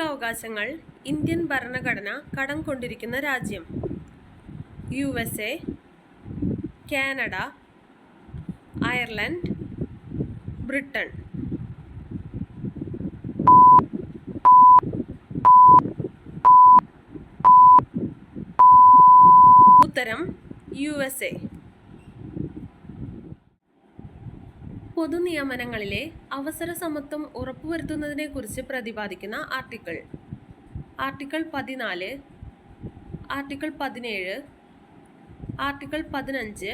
മൗലികാവകാശങ്ങൾ ഇന്ത്യൻ ഭരണഘടന കടം കൊണ്ടിരിക്കുന്ന രാജ്യം. U S A Canada Ireland Britain ഉത്തരം യു എസ് എ. പൊതുനിയമനങ്ങളിലെ അവസര സമത്വം ഉറപ്പുവരുത്തുന്നതിനെക്കുറിച്ച് പ്രതിപാദിക്കുന്ന ആർട്ടിക്കിൾ. ആർട്ടിക്കിൾ പതിനാല് ആർട്ടിക്കിൾ പതിനേഴ് ആർട്ടിക്കിൾ പതിനഞ്ച്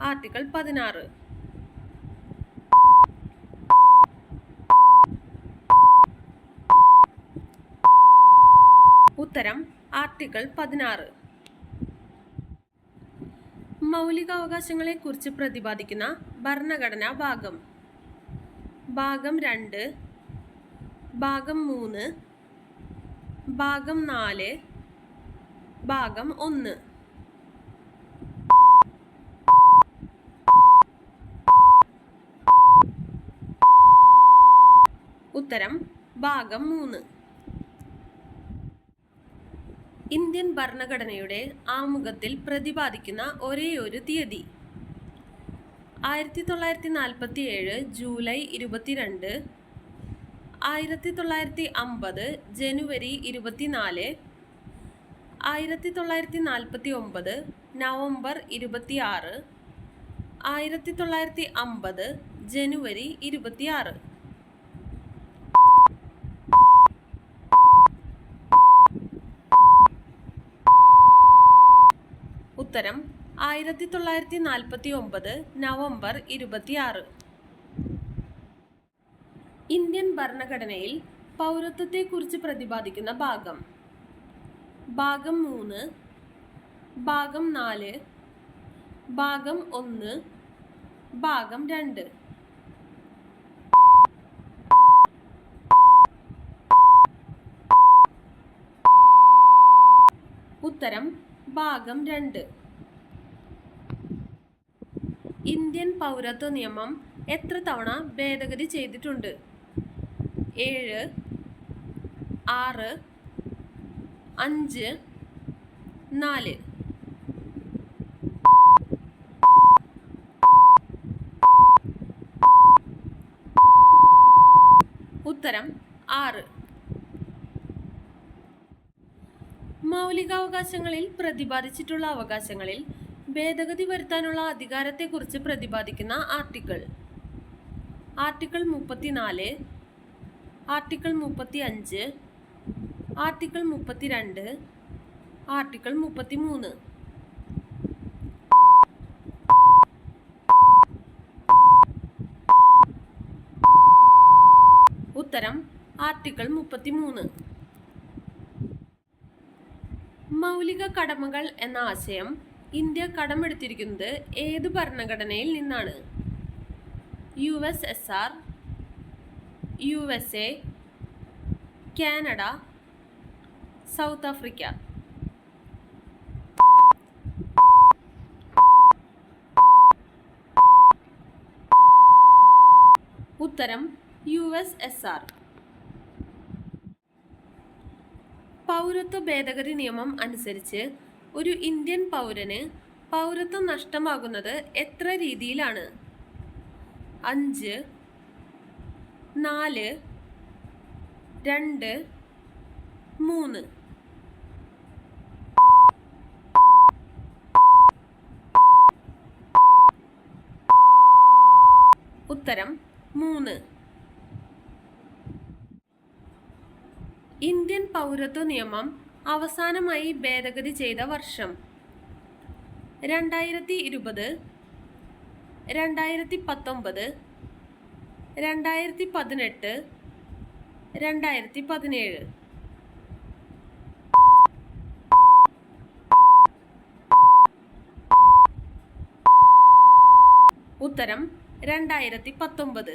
ആർട്ടിക്കിൾ പതിനാറ്. ഉത്തരം ആർട്ടിക്കിൾ പതിനാറ്. മൗലികാവകാശങ്ങളെക്കുറിച്ച് പ്രതിപാദിക്കുന്ന ഭരണഘടനാ ഭാഗം. ഭാഗം രണ്ട്. ഭാഗം മൂന്ന്. ഭാഗം നാല്. ഭാഗം ഒന്ന്. ഉത്തരം ഭാഗം മൂന്ന്. ഇന്ത്യൻ ഭരണഘടനയുടെ ആമുഖത്തിൽ പ്രതിപാദിക്കുന്ന ഒരേയൊരു തീയതി. ആയിരത്തി തൊള്ളായിരത്തി നാൽപ്പത്തി ഏഴ് ജൂലൈ ഇരുപത്തിരണ്ട് ആയിരത്തി തൊള്ളായിരത്തി അമ്പത് ജനുവരി ഇരുപത്തിനാല് ആയിരത്തി തൊള്ളായിരത്തി നാൽപ്പത്തി ഒമ്പത് നവംബർ ഇരുപത്തിയാറ് ആയിരത്തി തൊള്ളായിരത്തി അമ്പത് ജനുവരി ഇരുപത്തിയാറ്. ഉത്തരം ആയിരത്തി തൊള്ളായിരത്തി നാൽപ്പത്തി ഒമ്പത് നവംബർ ഇരുപത്തിയാറ്. ഇന്ത്യൻ ഭരണഘടനയിൽ പൗരത്വത്തെക്കുറിച്ച് പ്രതിപാദിക്കുന്ന ഭാഗം. ഭാഗം മൂന്ന് ഭാഗം നാല് ഭാഗം ഒന്ന് ഭാഗം രണ്ട്. ഉത്തരം ഭാഗം രണ്ട്. പൗരത്വ നിയമം എത്ര തവണ ഭേദഗതി ചെയ്തിട്ടുണ്ട്? ഏഴ് ആറ് അഞ്ച് നാല്. ഉത്തരം ആറ്. മൗലികാവകാശങ്ങളിൽ പ്രതിപാദിച്ചിട്ടുള്ള അവകാശങ്ങളിൽ ഭേദഗതി വരുത്താനുള്ള അധികാരത്തെക്കുറിച്ച് പ്രതിപാദിക്കുന്ന ആർട്ടിക്കിൾ. ആർട്ടിക്കിൾ മുപ്പത്തിനാല് ആർട്ടിക്കിൾ മുപ്പത്തി അഞ്ച് ആർട്ടിക്കിൾ മുപ്പത്തിരണ്ട് ആർട്ടിക്കിൾ മുപ്പത്തിമൂന്ന്. ഉത്തരം ആർട്ടിക്കിൾ മുപ്പത്തിമൂന്ന്. മൗലിക കടമകൾ എന്ന ആശയം ഇന്ത്യ കടമെടുത്തിരിക്കുന്നത് ഏത് ഭരണഘടനയിൽ നിന്നാണ്? U S S R U S A Canada South Africa. ഉത്തരം യു എസ് എസ് ആർ. പൗരത്വ ഭേദഗതി നിയമം അനുസരിച്ച് ഒരു ഇന്ത്യൻ പൗരന് പൗരത്വം നഷ്ടമാകുന്നത് എത്ര രീതിയിലാണ്? അഞ്ച് നാല് രണ്ട് മൂന്ന്. ഉത്തരം മൂന്ന്. ഇന്ത്യൻ പൗരത്വ നിയമം അവസാനമായി ഭേദഗതി ചെയ്ത വർഷം. രണ്ടായിരത്തി ഇരുപത് രണ്ടായിരത്തി പത്തൊമ്പത് രണ്ടായിരത്തി പതിനെട്ട് രണ്ടായിരത്തി പതിനേഴ് ഉത്തരം രണ്ടായിരത്തി പത്തൊമ്പത്